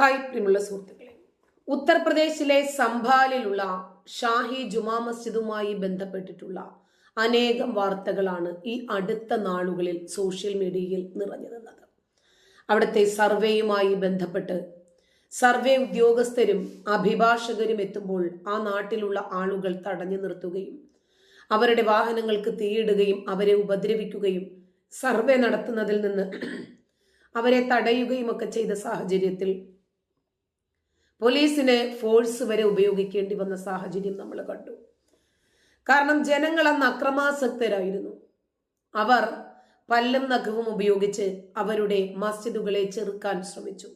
Hi പ്രിയമുള്ള സുഹൃത്തുക്കളെ ഉത്തർപ്രദേശിലെ സംഭാലിലുള്ള ഷാഹി ജുമാ മസ്ജിദുമായി ബന്ധപ്പെട്ടിട്ടുള്ള അനേകം വാർത്തകളാണ് ഈ അടുത്ത നാളുകളിൽ സോഷ്യൽ മീഡിയയിൽ നിറഞ്ഞു നിന്നത് അവിടുത്തെ സർവേയുമായി ബന്ധപ്പെട്ട് സർവേ ഉദ്യോഗസ്ഥരും അഭിഭാഷകരും എത്തുമ്പോൾ ആ നാട്ടിലുള്ള ആളുകൾ തടഞ്ഞു നിർത്തുകയും അവരുടെ വാഹനങ്ങൾക്ക് തീയിടുകയും അവരെ ഉപദ്രവിക്കുകയും സർവേ നടത്തുന്നതിൽ നിന്ന് അവരെ തടയുകയും ഒക്കെ ചെയ്ത സാഹചര്യത്തിൽ പോലീസിന് ഫോഴ്സ് വരെ ഉപയോഗിക്കേണ്ടി വന്ന സാഹചര്യം നമ്മൾ കണ്ടു. കാരണം ജനങ്ങൾ അന്ന് അക്രമാസക്തരായിരുന്നു. അവർ പല്ലും നഖവും ഉപയോഗിച്ച് അവരുടെ മസ്ജിദുകളെ ചെറുക്കാൻ ശ്രമിച്ചു.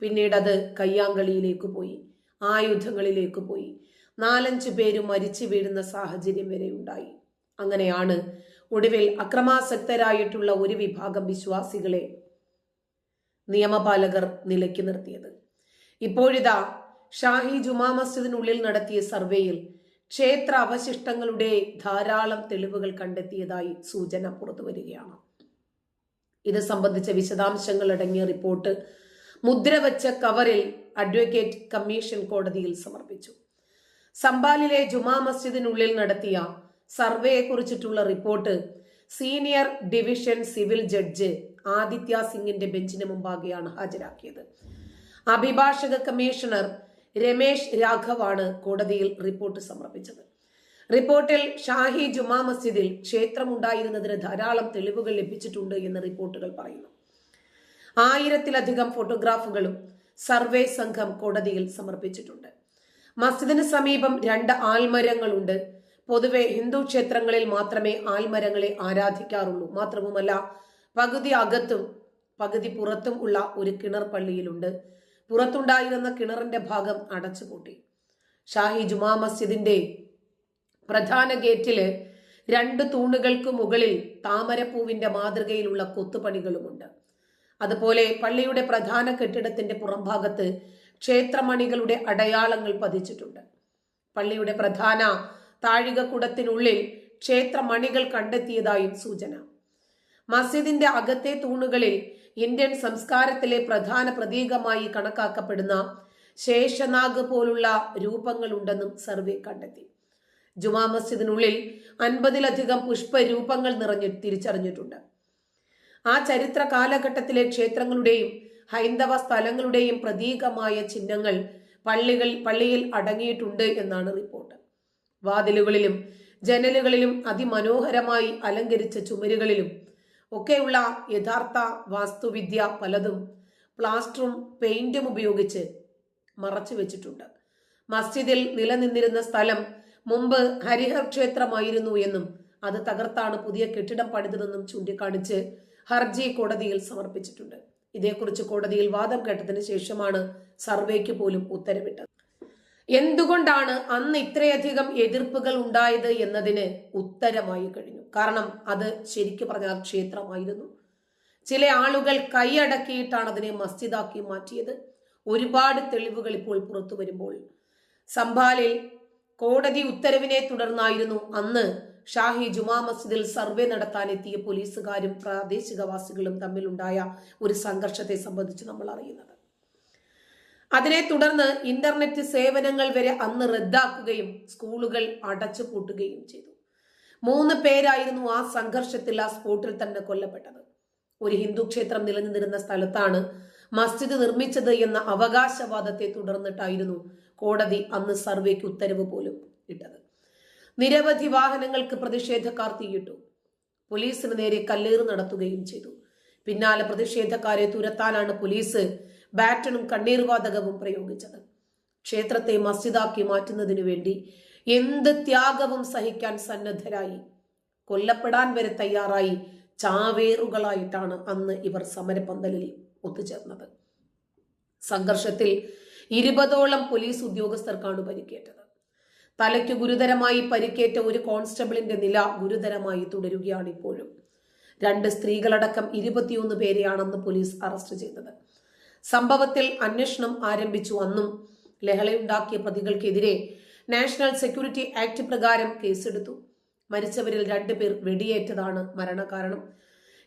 പിന്നീട് അത് കയ്യാങ്കളിയിലേക്ക് പോയി ആയുധങ്ങളിലേക്ക് പോയി. നാലഞ്ച് പേര് മരിച്ചു വീഴുന്ന സാഹചര്യം വരെ ഉണ്ടായി. അങ്ങനെയാണ് ഒടുവിൽ അക്രമാസക്തരായിട്ടുള്ള ഒരു വിഭാഗം വിശ്വാസികളെ നിയമപാലകർ നിലയ്ക്ക് നിർത്തിയത്. ഇപ്പോഴിതാ ഷാഹി ജുമാ മസ്ജിദിനുള്ളിൽ നടത്തിയ സർവേയിൽ ക്ഷേത്ര അവശിഷ്ടങ്ങളുടെ ധാരാളം തെളിവുകൾ കണ്ടെത്തിയതായി സൂചന പുറത്തുവരികയാണ് ഇത് സംബന്ധിച്ച വിശദാംശങ്ങൾ അടങ്ങിയ റിപ്പോർട്ട് മുദ്രവച്ച കവറിൽ അഡ്വക്കേറ്റ് കമ്മീഷൻ കോടതിയിൽ സമർപ്പിച്ചു. സംബാലിലെ ജുമാ മസ്ജിദിനുള്ളിൽ നടത്തിയ സർവേയെക്കുറിച്ചിട്ടുള്ള report senior division civil judge Aditya സിംഗിന്റെ ബെഞ്ചിന് മുമ്പാകെയാണ് ഹാജരാക്കിയത്. അഭിഭാഷക കമ്മീഷണർ രമേശ് രാഘവാണ് കോടതിയിൽ റിപ്പോർട്ട് സമർപ്പിച്ചത്. റിപ്പോർട്ടിൽ ഷാഹി ജുമാ മസ്ജിദിൽ ക്ഷേത്രമുണ്ടായിരുന്നതിന് ധാരാളം തെളിവുകൾ ലഭിച്ചിട്ടുണ്ട് എന്ന് റിപ്പോർട്ടുകൾ പറയുന്നു. ആയിരത്തിലധികം ഫോട്ടോഗ്രാഫുകളും സർവേ സംഘം കോടതിയിൽ സമർപ്പിച്ചിട്ടുണ്ട്. മസ്ജിദിന് സമീപം രണ്ട് ആൽമരങ്ങളുണ്ട്. പൊതുവെ ഹിന്ദു ക്ഷേത്രങ്ങളിൽ മാത്രമേ ആൽമരങ്ങളെ ആരാധിക്കാറുള്ളൂ. മാത്രവുമല്ല പകുതി അകത്തും പകുതി പുറത്തും ഉള്ള ഒരു കിണർ പള്ളിയിലുണ്ട്. പുറത്തുണ്ടായിരുന്ന കിണറിന്റെ ഭാഗം അടച്ചുപൂട്ടി. ഷാഹി ജുമാ മസ്ജിദിന്റെ പ്രധാന ഗേറ്റിൽ രണ്ട് തൂണുകൾക്ക് മുകളിൽ താമരപ്പൂവിന്റെ മാതൃകയിലുള്ള കൊത്തുപണികളുമുണ്ട്. അതുപോലെ പള്ളിയുടെ പ്രധാന കെട്ടിടത്തിന്റെ പുറംഭാഗത്ത് ക്ഷേത്രമണികളുടെ അടയാളങ്ങൾ പതിച്ചിട്ടുണ്ട്. പള്ളിയുടെ പ്രധാന താഴികക്കുടത്തിനുള്ളിൽ ക്ഷേത്രമണികൾ കണ്ടെത്തിയതായും സൂചന. മസ്ജിദിന്റെ അകത്തെ തൂണുകളിൽ ഇന്ത്യൻ സംസ്കാരത്തിലെ പ്രധാന പ്രതീകമായി കണക്കാക്കപ്പെടുന്ന ശേഷനാഗ് പോലുള്ള രൂപങ്ങളുണ്ടെന്നും സർവേ കണ്ടെത്തി. ജുമാ മസ്ജിദിനുള്ളിൽ അൻപതിലധികം പുഷ്പരൂപങ്ങൾ നിറഞ്ഞു തിരിച്ചറിഞ്ഞിട്ടുണ്ട്. ആ ചരിത്ര കാലഘട്ടത്തിലെ ക്ഷേത്രങ്ങളുടെയും ഹൈന്ദവ സ്ഥലങ്ങളുടെയും പ്രതീകമായ ചിഹ്നങ്ങൾ പള്ളികൾ പള്ളിയിൽ അടങ്ങിയിട്ടുണ്ട് എന്നാണ് റിപ്പോർട്ട്. വാതിലുകളിലും ജനലുകളിലും അതിമനോഹരമായി അലങ്കരിച്ച ചുമരുകളിലും ഒക്കെയുള്ള യഥാർത്ഥ വാസ്തുവിദ്യ പലതും പ്ലാസ്റ്ററും പെയിന്റും ഉപയോഗിച്ച് മറച്ചു വെച്ചിട്ടുണ്ട്. മസ്ജിദിൽ നിലനിന്നിരുന്ന സ്ഥലം മുമ്പ് ഹരിഹർ ക്ഷേത്രമായിരുന്നു എന്നും അത് തകർത്താണ് പുതിയ കെട്ടിടം പണിതതെന്നും ചൂണ്ടിക്കാണിച്ച് ഹർജി കോടതിയിൽ സമർപ്പിച്ചിട്ടുണ്ട്. ഇതേക്കുറിച്ച് കോടതിയിൽ വാദം കേട്ടതിന് ശേഷമാണ് സർവേക്ക് പോലും ഉത്തരവിട്ടത്. എന്തുകൊണ്ടാണ് അന്ന് ഇത്രയധികം എതിർപ്പുകൾ ഉണ്ടായത് എന്നതിന് ഉത്തരമായി കഴിഞ്ഞു? കാരണം അത് ശരിക്കു പറഞ്ഞാൽ ക്ഷേത്രമായിരുന്നു. ചില ആളുകൾ കൈയടക്കിയിട്ടാണ് അതിനെ മസ്ജിദാക്കി മാറ്റിയത്. ഒരുപാട് തെളിവുകൾ ഇപ്പോൾ പുറത്തു വരുമ്പോൾ. സംഭാലിൽ കോടതി ഉത്തരവിനെ തുടർന്നായിരുന്നു അന്ന് ഷാഹി ജുമാ മസ്ജിദിൽ സർവേ നടത്താൻ എത്തിയ പോലീസുകാരും പ്രാദേശികവാസികളും തമ്മിലുണ്ടായ ഒരു സംഘർഷത്തെ സംബന്ധിച്ച് നമ്മൾ അറിയുന്നത്. അതിനെ തുടർന്ന് ഇന്റർനെറ്റ് സേവനങ്ങൾ വരെ അന്ന് റദ്ദാക്കുകയും സ്കൂളുകൾ അടച്ചു പൂട്ടുകയും ചെയ്തു. മൂന്ന് പേരായിരുന്നു ആ സംഘർഷത്തിൽ ആ സ്പോട്ടിൽ തന്നെ കൊല്ലപ്പെട്ടത്. ഒരു ഹിന്ദു ക്ഷേത്രം നിലനിന്നിരുന്ന സ്ഥലത്താണ് മസ്ജിദ് നിർമ്മിച്ചത് എന്ന അവകാശവാദത്തെ തുടർന്നിട്ടായിരുന്നു കോടതി അന്ന് സർവേക്ക് ഉത്തരവ് പോലും ഇട്ടത്. നിരവധി വാഹനങ്ങൾക്ക് പ്രതിഷേധക്കാർ തീയിട്ടു. പോലീസിന് നേരെ കല്ലേറ് നടത്തുകയും ചെയ്തു. പിന്നാലെ പ്രതിഷേധക്കാരെ തുരത്താനാണ് പോലീസ് ബാറ്റണും കണ്ണീർവാതകവും പ്രയോഗിച്ചത്. ക്ഷേത്രത്തെ മസ്ജിദാക്കി മാറ്റുന്നതിനു വേണ്ടി എന്ത് ത്യാഗവും സഹിക്കാൻ സന്നദ്ധരായി കൊല്ലപ്പെടാൻ വരെ തയ്യാറായി ചാവേറുകളായിട്ടാണ് അന്ന് ഇവർ സമരപന്തലിൽ ഒത്തുചേർന്നത്. സംഘർഷത്തിൽ ഇരുപതോളം പോലീസ് ഉദ്യോഗസ്ഥർക്കാണ് പരിക്കേറ്റത്. തലയ്ക്ക് ഗുരുതരമായി പരിക്കേറ്റ ഒരു കോൺസ്റ്റബിളിന്റെ നില ഗുരുതരമായി തുടരുകയാണ് ഇപ്പോഴും. രണ്ട് സ്ത്രീകളടക്കം ഇരുപത്തിയൊന്ന് പേരെയാണെന്ന് പോലീസ് അറസ്റ്റ് ചെയ്തത്. സംഭവത്തിൽ അന്വേഷണം ആരംഭിച്ചു അന്നും ലഹളയുണ്ടാക്കിയ പ്രതികൾക്കെതിരെ നാഷണൽ സെക്യൂരിറ്റി ആക്ട് പ്രകാരം കേസെടുത്തു. മരിച്ചവരിൽ രണ്ടുപേർ വെടിയേറ്റതാണ് മരണകാരണം.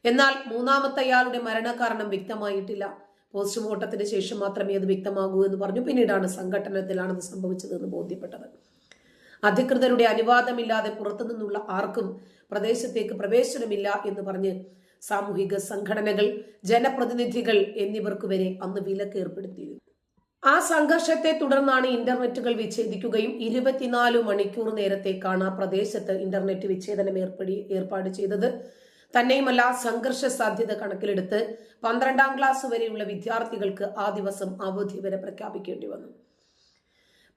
എന്നാൽ മൂന്നാമത്തെയാളുടെ മരണകാരണം വ്യക്തമായിട്ടില്ല. പോസ്റ്റ്മോർട്ടത്തിന് ശേഷം മാത്രമേ അത് വ്യക്തമാകൂ എന്ന് പറഞ്ഞു. പിന്നീടാണ് സംഘട്ടനത്തിലാണത് സംഭവിച്ചതെന്ന് ബോധ്യപ്പെട്ടത്. അധികൃതരുടെ അനുവാദമില്ലാതെ പുറത്തുനിന്നുള്ള ആർക്കും പ്രദേശത്തേക്ക് പ്രവേശനമില്ല എന്ന് പറഞ്ഞ് സാമൂഹിക സംഘടനകൾ ജനപ്രതിനിധികൾ എന്നിവർക്കു വരെ അന്ന് വിലക്ക് ഏർപ്പെടുത്തിയിരുന്നു. ആ സംഘർഷത്തെ തുടർന്നാണ് ഇന്റർനെറ്റുകൾ വിച്ഛേദിക്കുകയും ഇരുപത്തിനാല് മണിക്കൂർ നേരത്തേക്കാണ് ആ പ്രദേശത്ത് ഇന്റർനെറ്റ് വിച്ഛേദനം ഏർപ്പെടി ഏർപ്പാട് ചെയ്തത്. തന്നെയുമല്ല സംഘർഷ സാധ്യത കണക്കിലെടുത്ത് പന്ത്രണ്ടാം ക്ലാസ് വരെയുള്ള വിദ്യാർത്ഥികൾക്ക് ആ ദിവസം അവധി വരെ പ്രഖ്യാപിക്കേണ്ടി വന്നു.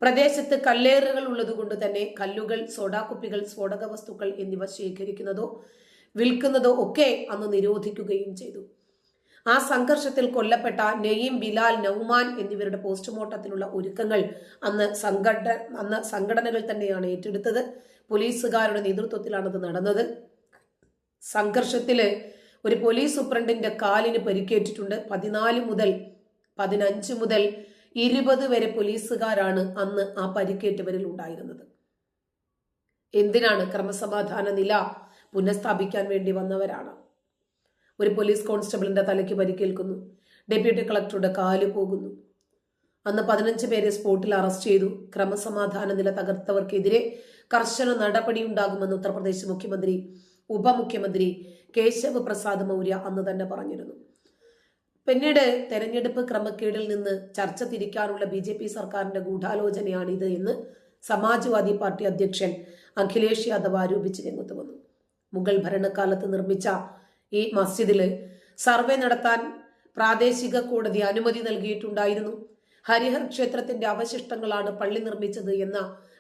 പ്രദേശത്ത് കല്ലേറുകൾ ഉള്ളതുകൊണ്ട് തന്നെ കല്ലുകൾ സോഡാക്കുപ്പികൾ സ്ഫോടക വസ്തുക്കൾ എന്നിവ ശേഖരിക്കുന്നതോ വിൽക്കുന്നതോ ഒക്കെ അന്ന് നിരോധിക്കുകയും ചെയ്തു. ആ സംഘർഷത്തിൽ കൊല്ലപ്പെട്ട നെയ്യം ബിലാൽ നൌമാൻ എന്നിവരുടെ പോസ്റ്റ്മോർട്ടത്തിനുള്ള ഒരുക്കങ്ങൾ അന്ന് സംഘട അന്ന് സംഘടനകൾ തന്നെയാണ് ഏറ്റെടുത്തത്. പോലീസുകാരുടെ നേതൃത്വത്തിലാണത് നടന്നത്. സംഘർഷത്തിൽ ഒരു പോലീസ് സൂപ്രണ്ടിന്റെ കാലിന് പരിക്കേറ്റിട്ടുണ്ട്. പതിനാല് മുതൽ പതിനഞ്ച് മുതൽ ഇരുപത് വരെ പോലീസുകാരാണ് അന്ന് ആ പരിക്കേറ്റവരിൽ ഉണ്ടായിരുന്നത്. എന്തിനാണ് ക്രമസമാധാന നില പുനഃസ്ഥാപിക്കാൻ വേണ്ടി വന്നവരാണ്. ഒരു പോലീസ് കോൺസ്റ്റബിളിന്റെ തലയ്ക്ക് പരിക്കേൽക്കുന്നു. ഡെപ്യൂട്ടി കളക്ടറുടെ കാൽ പോകുന്നു. അന്ന് പതിനഞ്ച് പേരെ സ്പോട്ടിൽ അറസ്റ്റ് ചെയ്തു. ക്രമസമാധാന നില തകർത്തവർക്കെതിരെ കർശന നടപടി ഉണ്ടാകുമെന്ന് ഉത്തർപ്രദേശ് മുഖ്യമന്ത്രി ഉപമുഖ്യമന്ത്രി കേശവ് പ്രസാദ് മൗര്യ അന്ന് തന്നെ പറഞ്ഞിരുന്നു. പിന്നീട് തെരഞ്ഞെടുപ്പ് ക്രമക്കേടിൽ നിന്ന് ചർച്ച തിരിക്കാനുള്ള ബി ജെ പി സർക്കാരിന്റെ ഗൂഢാലോചനയാണിത് എന്ന് സമാജ്വാദി പാർട്ടി അധ്യക്ഷൻ അഖിലേഷ് യാദവ് ആരോപിച്ച് രംഗത്ത് വന്നു. മുഗൾ ഭരണകാലത്ത് നിർമ്മിച്ച ഈ മസ്ജിദിൽ സർവേ നടത്താൻ പ്രാദേശിക കോടതി അനുമതി നൽകിയിട്ടുണ്ടായിരുന്നു. ഹരിഹർ ക്ഷേത്രത്തിന്റെ അവശിഷ്ടങ്ങളാണ് പള്ളി നിർമ്മിച്ചത് എന്ന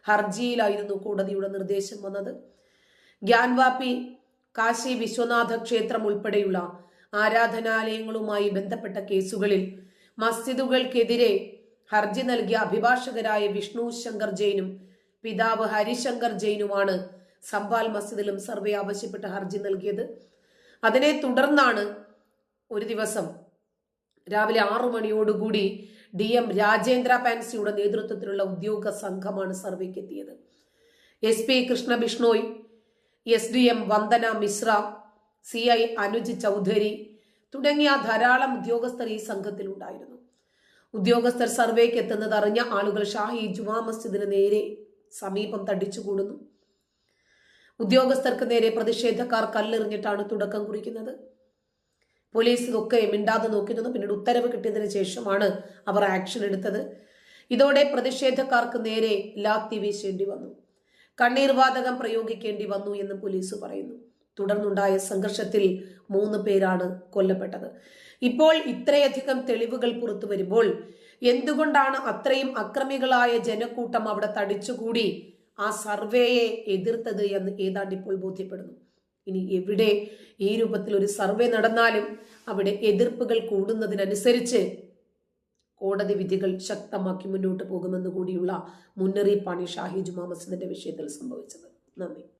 ഹർജിയിലായിരുന്നു കോടതിയുടെ നിർദ്ദേശം വന്നത്. ഗ്യാൻവാപ്പി കാശി വിശ്വനാഥ ക്ഷേത്രം ഉൾപ്പെടെയുള്ള ആരാധനാലയങ്ങളുമായി ബന്ധപ്പെട്ട കേസുകളിൽ മസ്ജിദുകൾക്കെതിരെ ഹർജി നൽകിയ അഭിഭാഷകരായ വിഷ്ണു ശങ്കർ ജെയിനും പിതാവ് ഹരിശങ്കർ ജെയിനുമാണ് സംബാൽ മസ്ജിദിലും സർവേ ആവശ്യപ്പെട്ട് ഹർജി നൽകിയത്. അതിനെ തുടർന്നാണ് ഒരു ദിവസം രാവിലെ ആറു മണിയോടുകൂടി ഡി എം രാജേന്ദ്ര പാൻസിയുടെ നേതൃത്വത്തിലുള്ള ഉദ്യോഗ സംഘമാണ് സർവേക്ക് എത്തിയത്. S P Krishna Bishnoi S D M Vandana Mishra C I Anuj Chaudhary തുടങ്ങിയ ധാരാളം ഉദ്യോഗസ്ഥർ ഈ സംഘത്തിലുണ്ടായിരുന്നു ഉദ്യോഗസ്ഥർ സർവേക്ക് എത്തുന്നത് അറിഞ്ഞ ആളുകൾ ഷാഹി ജുമാ മസ്ജിദിന് നേരെ സമീപം തടിച്ചുകൂടുന്നു. ഉദ്യോഗസ്ഥർക്ക് നേരെ പ്രതിഷേധക്കാർ കല്ലെറിഞ്ഞിട്ടാണ് തുടക്കം കുറിക്കുന്നത്. പോലീസ് ഇതൊക്കെ മിണ്ടാതെ നോക്കി പിന്നീട് ഉത്തരവ് കിട്ടിയതിനു ശേഷമാണ് അവർ ആക്ഷൻ എടുത്തത്. ഇതോടെ പ്രതിഷേധക്കാർക്ക് നേരെ ലാത്തി വീശേണ്ടി വന്നു. കണ്ണീർവാതകം പ്രയോഗിക്കേണ്ടി വന്നു എന്ന് പോലീസ് പറയുന്നു. തുടർന്നുണ്ടായ സംഘർഷത്തിൽ മൂന്ന് പേരാണ് കൊല്ലപ്പെട്ടത്. ഇപ്പോൾ ഇത്രയധികം തെളിവുകൾ പുറത്തു വരുമ്പോൾ എന്തുകൊണ്ടാണ് അത്രയും അക്രമികളായ ജനക്കൂട്ടം അവിടെ തടിച്ചുകൂടി ആ സർവേയെ എതിർത്തത് എന്ന് ഏതാണ്ട് ഇപ്പോൾ ബോധ്യപ്പെടുന്നു. ഇനി എവിടെ ഈ രൂപത്തിൽ ഒരു സർവേ നടന്നാലും അവിടെ എതിർപ്പുകൾ കൂടുന്നതിനനുസരിച്ച് കോടതി വിധികൾ ശക്തമാക്കി മുന്നോട്ട് പോകുമെന്ന് കൂടിയുള്ള മുന്നറിയിപ്പാണ് ഷാഹി ജുമാ മസ്ജിദിന്റെ വിഷയത്തിൽ സംഭവിച്ചത്. നന്ദി.